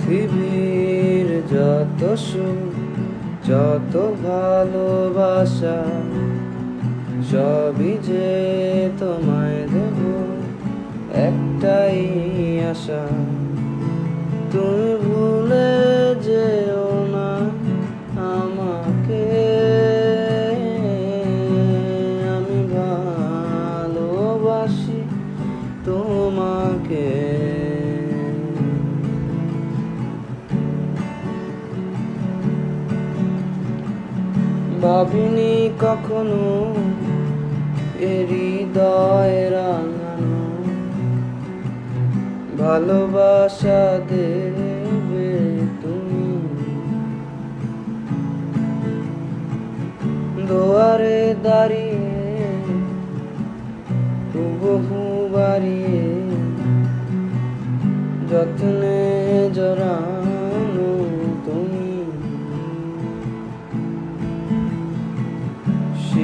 পৃথিবীর যত সুখ যত ভালোবাসা সবই যে তোমায় দেব একটাই আশা। ভাবিনি কখনো হৃদয় ভালোবাসা দেবে তুমি। দোয়ারে দাঁড়িয়ে বহু বাড়িয়ে যত্নে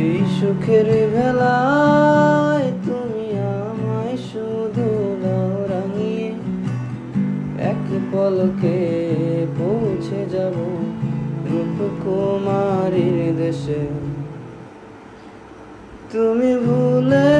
সেই সুখের বেলায় তুমি আমায় শুধু দাও রাঙিয়ে। এক পলকে পৌঁছে যাব রূপকুমারীর দেশে। তুমি ভুলে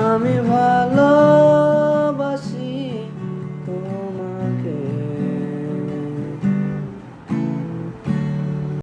আমি ভালো